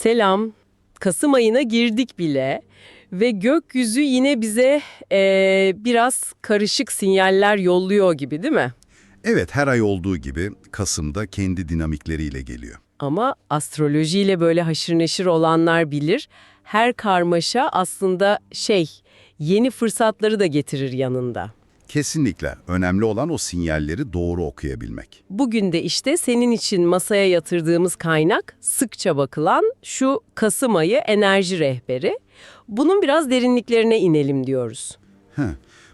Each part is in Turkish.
Selam. Kasım ayına girdik bile ve gökyüzü yine bize eee, biraz karışık sinyaller yolluyor gibi değil mi? Evet, her ay olduğu gibi Kasım'da kendi dinamikleriyle geliyor. Ama astrolojiyle böyle haşır neşir olanlar bilir. Her karmaşa aslında şey, yeni fırsatları da getirir yanında. Kesinlikle önemli olan o sinyalleri doğru okuyabilmek. Bugün de işte senin için masaya yatırdığımız kaynak sıkça bakılan şu Kasım ayı enerji rehberi. Bunun biraz derinliklerine inelim diyoruz. Heh.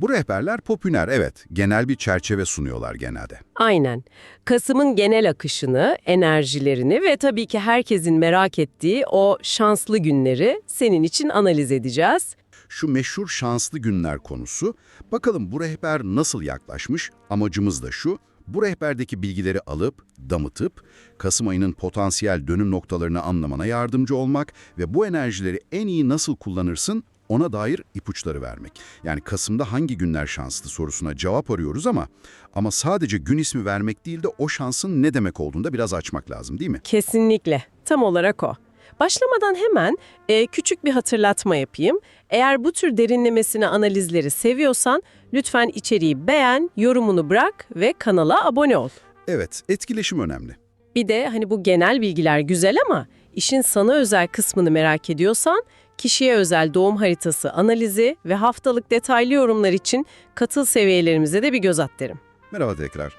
Bu rehberler popüler, evet. Genel bir çerçeve sunuyorlar genelde. Aynen. Kasım'ın genel akışını, enerjilerini ve tabii ki herkesin merak ettiği o şanslı günleri senin için analiz edeceğiz. Şu meşhur şanslı günler konusu, bakalım bu rehber nasıl yaklaşmış? Amacımız da şu, bu rehberdeki bilgileri alıp, damıtıp, Kasım ayının potansiyel dönüm noktalarını anlamana yardımcı olmak ve bu enerjileri en iyi nasıl kullanırsın ona dair ipuçları vermek. Yani Kasım'da hangi günler şanslı sorusuna cevap arıyoruz ama ama sadece gün ismi vermek değil de o şansın ne demek olduğunu da biraz açmak lazım değil mi? Kesinlikle. Tam olarak o. Başlamadan hemen e, küçük bir hatırlatma yapayım. Eğer bu tür derinlemesine analizleri seviyorsan lütfen içeriği beğen, yorumunu bırak ve kanala abone ol. Evet, etkileşim önemli. Bir de hani bu genel bilgiler güzel ama işin sana özel kısmını merak ediyorsan kişiye özel doğum haritası analizi ve haftalık detaylı yorumlar için katıl seviyelerimize de bir göz at derim. Merhaba tekrar.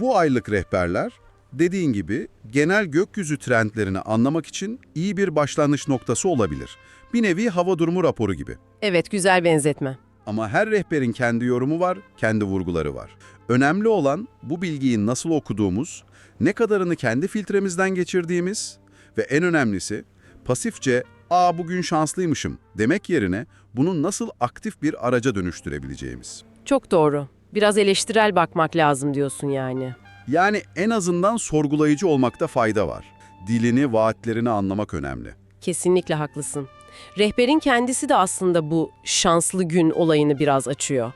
Bu aylık rehberler dediğin gibi genel gökyüzü trendlerini anlamak için iyi bir başlangıç noktası olabilir. Bir nevi hava durumu raporu gibi. Evet güzel benzetme. Ama her rehberin kendi yorumu var, kendi vurguları var. Önemli olan bu bilgiyi nasıl okuduğumuz, ne kadarını kendi filtremizden geçirdiğimiz ve en önemlisi pasifçe ''Aa bugün şanslıymışım'' demek yerine bunu nasıl aktif bir araca dönüştürebileceğimiz. Çok doğru. Biraz eleştirel bakmak lazım diyorsun yani. Yani en azından sorgulayıcı olmakta fayda var. Dilini, vaatlerini anlamak önemli. Kesinlikle haklısın. Rehberin kendisi de aslında bu şanslı gün olayını biraz açıyor.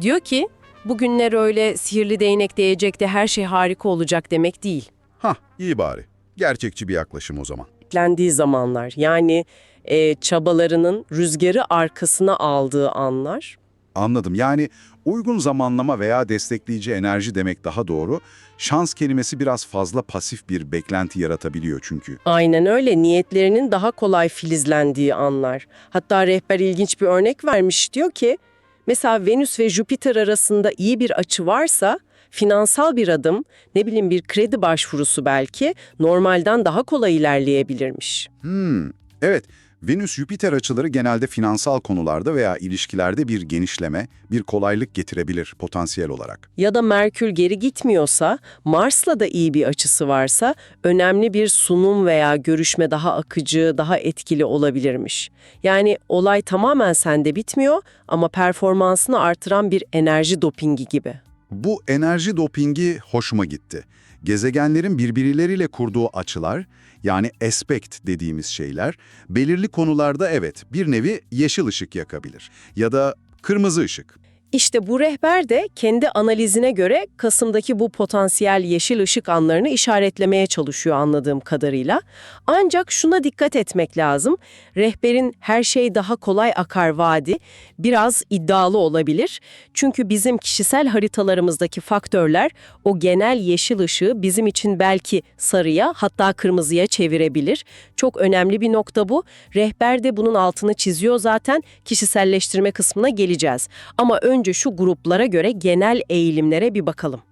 Diyor ki, bugünler öyle sihirli değnek değecek de her şey harika olacak demek değil. Hah, iyi bari. Gerçekçi bir yaklaşım o zaman. Beklendiği zamanlar yani e, çabalarının rüzgarı arkasına aldığı anlar. Anladım. Yani uygun zamanlama veya destekleyici enerji demek daha doğru. Şans kelimesi biraz fazla pasif bir beklenti yaratabiliyor çünkü. Aynen öyle niyetlerinin daha kolay filizlendiği anlar. Hatta rehber ilginç bir örnek vermiş diyor ki mesela Venüs ve Jüpiter arasında iyi bir açı varsa finansal bir adım ne bileyim bir kredi başvurusu belki normalden daha kolay ilerleyebilirmiş. Hmm, evet. Venüs-Jüpiter açıları genelde finansal konularda veya ilişkilerde bir genişleme, bir kolaylık getirebilir potansiyel olarak. Ya da Merkür geri gitmiyorsa, Mars'la da iyi bir açısı varsa önemli bir sunum veya görüşme daha akıcı, daha etkili olabilirmiş. Yani olay tamamen sende bitmiyor ama performansını artıran bir enerji dopingi gibi. Bu enerji dopingi hoşuma gitti. Gezegenlerin birbirleriyle kurduğu açılar, yani aspect dediğimiz şeyler, belirli konularda evet bir nevi yeşil ışık yakabilir ya da kırmızı ışık. İşte bu rehber de kendi analizine göre Kasım'daki bu potansiyel yeşil ışık anlarını işaretlemeye çalışıyor anladığım kadarıyla. Ancak şuna dikkat etmek lazım. Rehberin her şey daha kolay akar vaadi biraz iddialı olabilir. Çünkü bizim kişisel haritalarımızdaki faktörler o genel yeşil ışığı bizim için belki sarıya hatta kırmızıya çevirebilir. Çok önemli bir nokta bu. Rehber de bunun altını çiziyor zaten. Kişiselleştirme kısmına geleceğiz. Ama önce şu gruplara göre genel eğilimlere bir bakalım.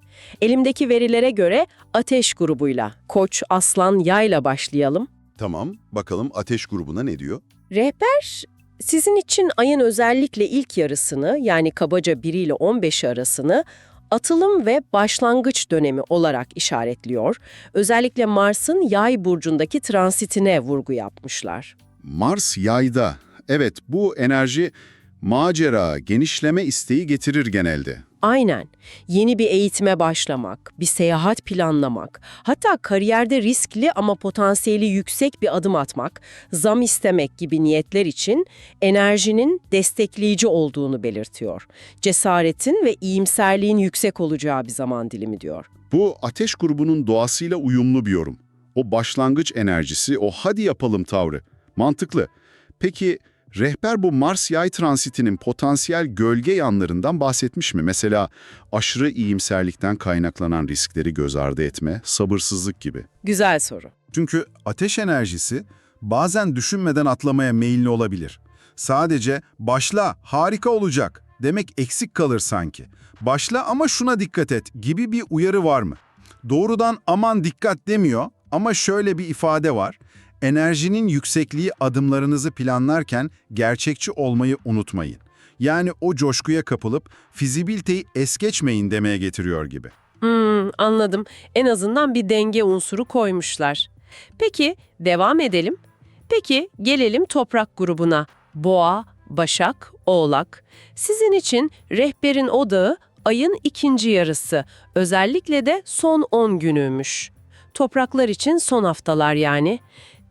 Elimdeki verilere göre ateş grubuyla, koç, aslan, yayla başlayalım. Tamam, bakalım ateş grubuna ne diyor? Rehber sizin için ayın özellikle ilk yarısını yani kabaca 1 ile 15 arasını atılım ve başlangıç dönemi olarak işaretliyor. Özellikle Mars'ın yay burcundaki transitine vurgu yapmışlar. Mars yayda. Evet bu enerji macera, genişleme isteği getirir genelde. Aynen. Yeni bir eğitime başlamak, bir seyahat planlamak, hatta kariyerde riskli ama potansiyeli yüksek bir adım atmak, zam istemek gibi niyetler için enerjinin destekleyici olduğunu belirtiyor. Cesaretin ve iyimserliğin yüksek olacağı bir zaman dilimi diyor. Bu ateş grubunun doğasıyla uyumlu bir yorum. O başlangıç enerjisi, o hadi yapalım tavrı. Mantıklı. Peki rehber bu Mars yay transitinin potansiyel gölge yanlarından bahsetmiş mi? Mesela aşırı iyimserlikten kaynaklanan riskleri göz ardı etme, sabırsızlık gibi. Güzel soru. Çünkü ateş enerjisi bazen düşünmeden atlamaya meyilli olabilir. Sadece başla, harika olacak demek eksik kalır sanki. Başla ama şuna dikkat et gibi bir uyarı var mı? Doğrudan aman dikkat demiyor ama şöyle bir ifade var. Enerjinin yüksekliği adımlarınızı planlarken gerçekçi olmayı unutmayın. Yani o coşkuya kapılıp fizibiliteyi es geçmeyin demeye getiriyor gibi. Hmm, anladım. En azından bir denge unsuru koymuşlar. Peki, devam edelim. Peki, gelelim toprak grubuna. Boğa, Başak, Oğlak. Sizin için rehberin odağı ayın ikinci yarısı. Özellikle de son 10 günüymüş. Topraklar için son haftalar yani.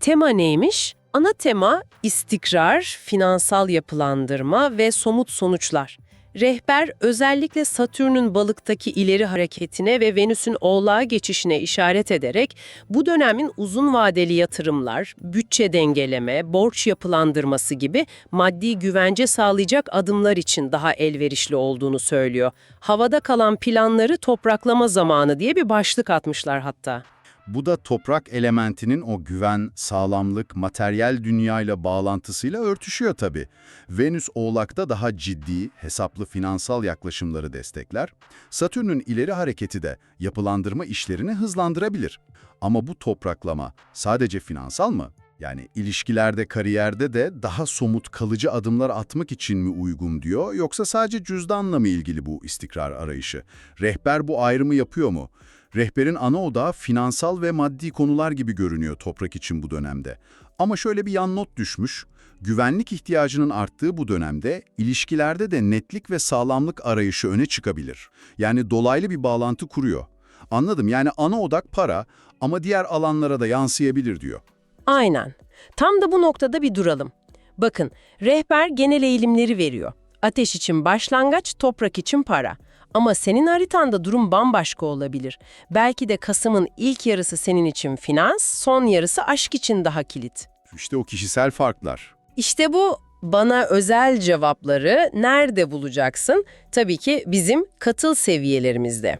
Tema neymiş? Ana tema istikrar, finansal yapılandırma ve somut sonuçlar. Rehber özellikle Satürn'ün balıktaki ileri hareketine ve Venüs'ün oğlağa geçişine işaret ederek bu dönemin uzun vadeli yatırımlar, bütçe dengeleme, borç yapılandırması gibi maddi güvence sağlayacak adımlar için daha elverişli olduğunu söylüyor. Havada kalan planları topraklama zamanı diye bir başlık atmışlar hatta. Bu da toprak elementinin o güven, sağlamlık, materyal dünyayla bağlantısıyla örtüşüyor tabii. Venüs Oğlak'ta daha ciddi, hesaplı finansal yaklaşımları destekler. Satürn'ün ileri hareketi de yapılandırma işlerini hızlandırabilir. Ama bu topraklama sadece finansal mı? Yani ilişkilerde, kariyerde de daha somut, kalıcı adımlar atmak için mi uygun diyor, yoksa sadece cüzdanla mı ilgili bu istikrar arayışı? Rehber bu ayrımı yapıyor mu? Rehberin ana odağı finansal ve maddi konular gibi görünüyor toprak için bu dönemde. Ama şöyle bir yan not düşmüş, güvenlik ihtiyacının arttığı bu dönemde ilişkilerde de netlik ve sağlamlık arayışı öne çıkabilir. Yani dolaylı bir bağlantı kuruyor. Anladım yani ana odak para ama diğer alanlara da yansıyabilir diyor. Aynen. Tam da bu noktada bir duralım. Bakın, rehber genel eğilimleri veriyor. Ateş için başlangıç, toprak için para. Ama senin haritanda durum bambaşka olabilir. Belki de Kasım'ın ilk yarısı senin için finans, son yarısı aşk için daha kilit. İşte o kişisel farklar. İşte bu bana özel cevapları nerede bulacaksın? Tabii ki bizim katıl seviyelerimizde.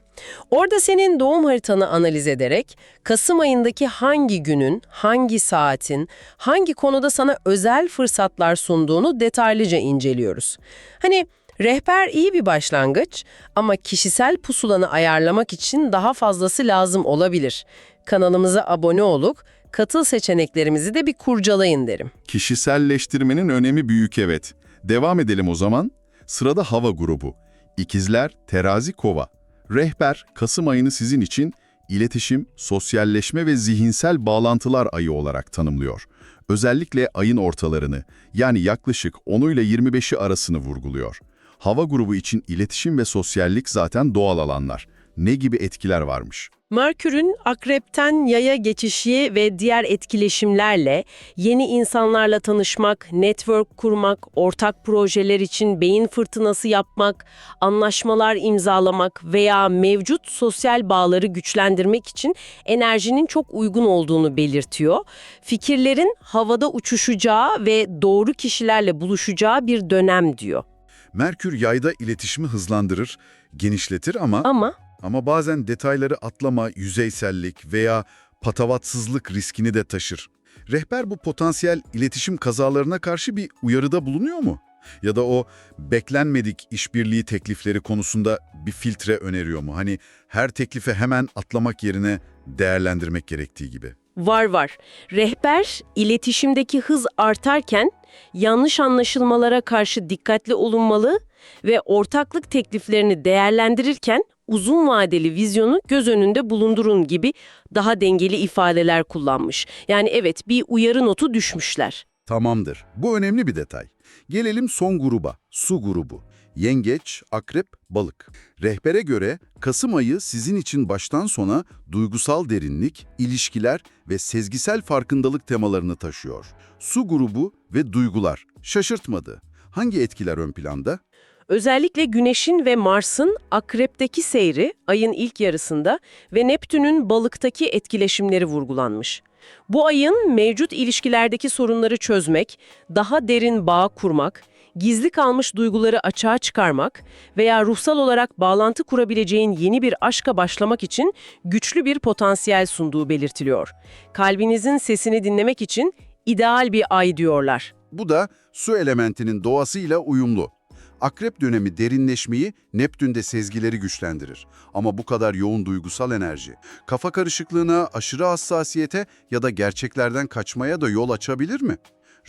Orada senin doğum haritanı analiz ederek Kasım ayındaki hangi günün, hangi saatin, hangi konuda sana özel fırsatlar sunduğunu detaylıca inceliyoruz. Hani rehber iyi bir başlangıç ama kişisel pusulanı ayarlamak için daha fazlası lazım olabilir. Kanalımıza abone olup katıl seçeneklerimizi de bir kurcalayın derim. Kişiselleştirmenin önemi büyük evet. Devam edelim o zaman. Sırada hava grubu. İkizler, terazi, kova. Rehber, Kasım ayını sizin için iletişim, sosyalleşme ve zihinsel bağlantılar ayı olarak tanımlıyor. Özellikle ayın ortalarını, yani yaklaşık 10 ile 25'i arasını vurguluyor. Hava grubu için iletişim ve sosyallik zaten doğal alanlar. Ne gibi etkiler varmış? Merkür'ün akrepten yaya geçişi ve diğer etkileşimlerle yeni insanlarla tanışmak, network kurmak, ortak projeler için beyin fırtınası yapmak, anlaşmalar imzalamak veya mevcut sosyal bağları güçlendirmek için enerjinin çok uygun olduğunu belirtiyor. Fikirlerin havada uçuşacağı ve doğru kişilerle buluşacağı bir dönem diyor. Merkür yayda iletişimi hızlandırır, genişletir ama Ama ama bazen detayları atlama, yüzeysellik veya patavatsızlık riskini de taşır. Rehber bu potansiyel iletişim kazalarına karşı bir uyarıda bulunuyor mu? Ya da o beklenmedik işbirliği teklifleri konusunda bir filtre öneriyor mu? Hani her teklife hemen atlamak yerine değerlendirmek gerektiği gibi. Var var. Rehber iletişimdeki hız artarken yanlış anlaşılmalara karşı dikkatli olunmalı ve ortaklık tekliflerini değerlendirirken uzun vadeli vizyonu göz önünde bulundurun gibi daha dengeli ifadeler kullanmış. Yani evet bir uyarı notu düşmüşler. Tamamdır. Bu önemli bir detay. Gelelim son gruba, su grubu. Yengeç, akrep, balık. Rehbere göre Kasım ayı sizin için baştan sona duygusal derinlik, ilişkiler ve sezgisel farkındalık temalarını taşıyor. Su grubu ve duygular. Şaşırtmadı. Hangi etkiler ön planda? Özellikle Güneş'in ve Mars'ın Akrep'teki seyri ayın ilk yarısında ve Neptün'ün balıktaki etkileşimleri vurgulanmış. Bu ayın mevcut ilişkilerdeki sorunları çözmek, daha derin bağ kurmak, gizli kalmış duyguları açığa çıkarmak veya ruhsal olarak bağlantı kurabileceğin yeni bir aşka başlamak için güçlü bir potansiyel sunduğu belirtiliyor. Kalbinizin sesini dinlemek için ideal bir ay diyorlar. Bu da su elementinin doğasıyla uyumlu. Akrep dönemi derinleşmeyi, Neptün'de sezgileri güçlendirir. Ama bu kadar yoğun duygusal enerji, kafa karışıklığına, aşırı hassasiyete ya da gerçeklerden kaçmaya da yol açabilir mi?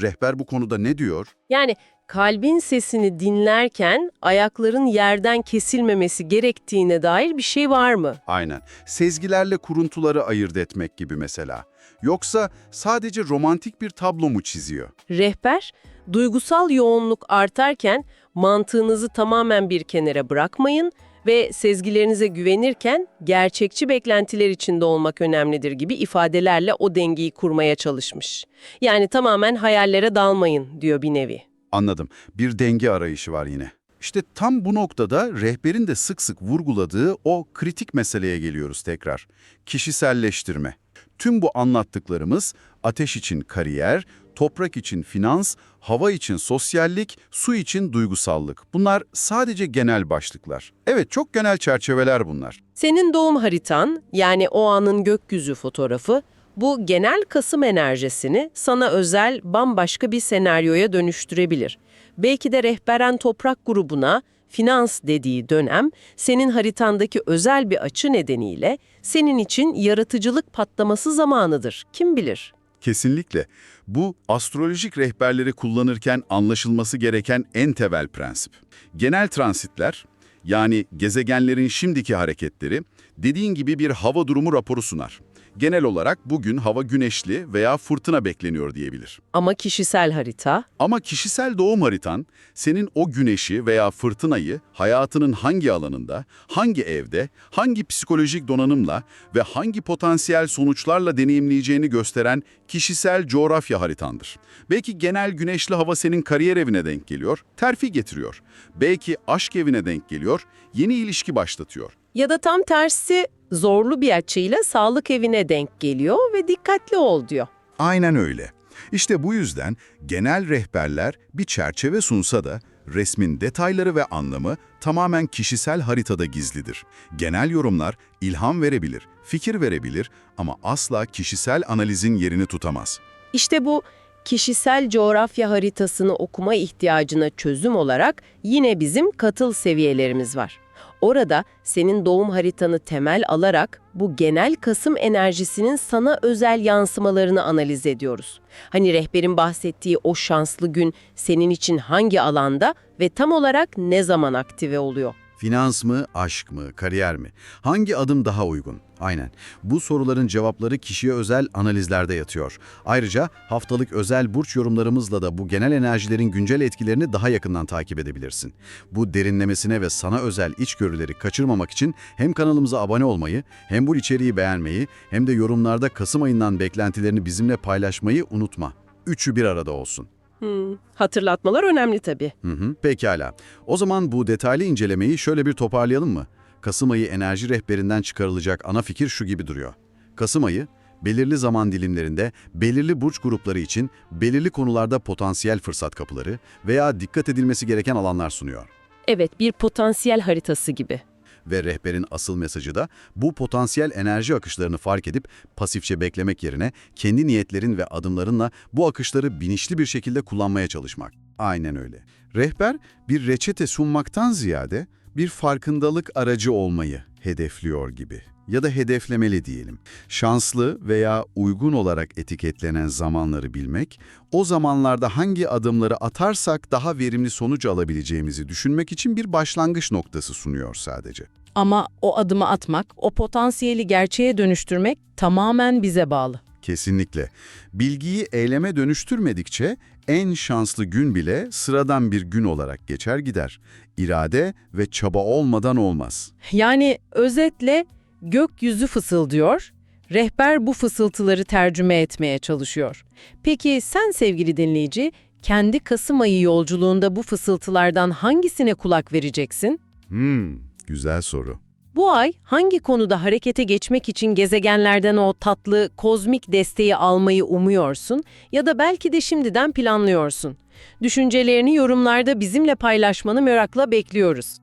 Rehber bu konuda ne diyor? Yani kalbin sesini dinlerken ayakların yerden kesilmemesi gerektiğine dair bir şey var mı? Aynen. Sezgilerle kuruntuları ayırt etmek gibi mesela. Yoksa sadece romantik bir tablo mu çiziyor? Rehber, duygusal yoğunluk artarken mantığınızı tamamen bir kenara bırakmayın ve sezgilerinize güvenirken gerçekçi beklentiler içinde olmak önemlidir gibi ifadelerle o dengeyi kurmaya çalışmış. Yani tamamen hayallere dalmayın diyor bir nevi. Anladım. Bir denge arayışı var yine. İşte tam bu noktada rehberin de sık sık vurguladığı o kritik meseleye geliyoruz tekrar. Kişiselleştirme. Tüm bu anlattıklarımız ateş için kariyer, toprak için finans, hava için sosyallik, su için duygusallık. Bunlar sadece genel başlıklar. Evet çok genel çerçeveler bunlar. Senin doğum haritan, yani o anın gökyüzü fotoğrafı, bu genel Kasım enerjisini sana özel bambaşka bir senaryoya dönüştürebilir. Belki de rehberen toprak grubuna, finans dediği dönem, senin haritandaki özel bir açı nedeniyle senin için yaratıcılık patlaması zamanıdır. Kim bilir? Kesinlikle. Bu astrolojik rehberleri kullanırken anlaşılması gereken en temel prensip. Genel transitler, yani gezegenlerin şimdiki hareketleri, dediğin gibi bir hava durumu raporu sunar. Genel olarak bugün hava güneşli veya fırtına bekleniyor diyebilir. Ama kişisel harita, Ama kişisel doğum haritan, senin o güneşi veya fırtınayı hayatının hangi alanında, hangi evde, hangi psikolojik donanımla ve hangi potansiyel sonuçlarla deneyimleyeceğini gösteren kişisel coğrafya haritandır. Belki genel güneşli hava senin kariyer evine denk geliyor, terfi getiriyor. Belki aşk evine denk geliyor, yeni ilişki başlatıyor. Ya da tam tersi zorlu bir açıyla sağlık evine denk geliyor ve dikkatli ol diyor. Aynen öyle. İşte bu yüzden genel rehberler bir çerçeve sunsa da resmin detayları ve anlamı tamamen kişisel haritada gizlidir. Genel yorumlar ilham verebilir, fikir verebilir ama asla kişisel analizin yerini tutamaz. İşte bu kişisel coğrafya haritasını okuma ihtiyacına çözüm olarak yine bizim katıl seviyelerimiz var. Orada senin doğum haritanı temel alarak bu genel Kasım enerjisinin sana özel yansımalarını analiz ediyoruz. Hani rehberin bahsettiği o şanslı gün senin için hangi alanda ve tam olarak ne zaman aktive oluyor? Finans mı, aşk mı, kariyer mi? Hangi adım daha uygun? Aynen. Bu soruların cevapları kişiye özel analizlerde yatıyor. Ayrıca haftalık özel burç yorumlarımızla da bu genel enerjilerin güncel etkilerini daha yakından takip edebilirsin. Bu derinlemesine ve sana özel içgörüleri kaçırmamak için hem kanalımıza abone olmayı, hem bu içeriği beğenmeyi, hem de yorumlarda Kasım ayından beklentilerini bizimle paylaşmayı unutma. Üçü bir arada olsun. Hmm, hatırlatmalar önemli tabii. Hı hı, pekala. O zaman bu detaylı incelemeyi şöyle bir toparlayalım mı? Kasım ayı enerji rehberinden çıkarılacak ana fikir şu gibi duruyor. Kasım ayı, belirli zaman dilimlerinde belirli burç grupları için belirli konularda potansiyel fırsat kapıları veya dikkat edilmesi gereken alanlar sunuyor. Evet, bir potansiyel haritası gibi. Ve rehberin asıl mesajı da bu potansiyel enerji akışlarını fark edip pasifçe beklemek yerine kendi niyetlerin ve adımlarınla bu akışları bilinçli bir şekilde kullanmaya çalışmak. Aynen öyle. Rehber bir reçete sunmaktan ziyade bir farkındalık aracı olmayı hedefliyor gibi. Ya da hedeflemeli diyelim. Şanslı veya uygun olarak etiketlenen zamanları bilmek, o zamanlarda hangi adımları atarsak daha verimli sonuç alabileceğimizi düşünmek için bir başlangıç noktası sunuyor sadece. Ama o adımı atmak, o potansiyeli gerçeğe dönüştürmek tamamen bize bağlı. Kesinlikle. Bilgiyi eyleme dönüştürmedikçe en şanslı gün bile sıradan bir gün olarak geçer gider. İrade ve çaba olmadan olmaz. Yani özetle gökyüzü fısıldıyor, rehber bu fısıltıları tercüme etmeye çalışıyor. Peki sen sevgili dinleyici, Kendi Kasım ayı yolculuğunda bu fısıltılardan hangisine kulak vereceksin? Hmm, güzel soru. Bu ay hangi konuda harekete geçmek için gezegenlerden o tatlı kozmik desteği almayı umuyorsun ya da belki de şimdiden planlıyorsun? Düşüncelerini yorumlarda bizimle paylaşmanı merakla bekliyoruz.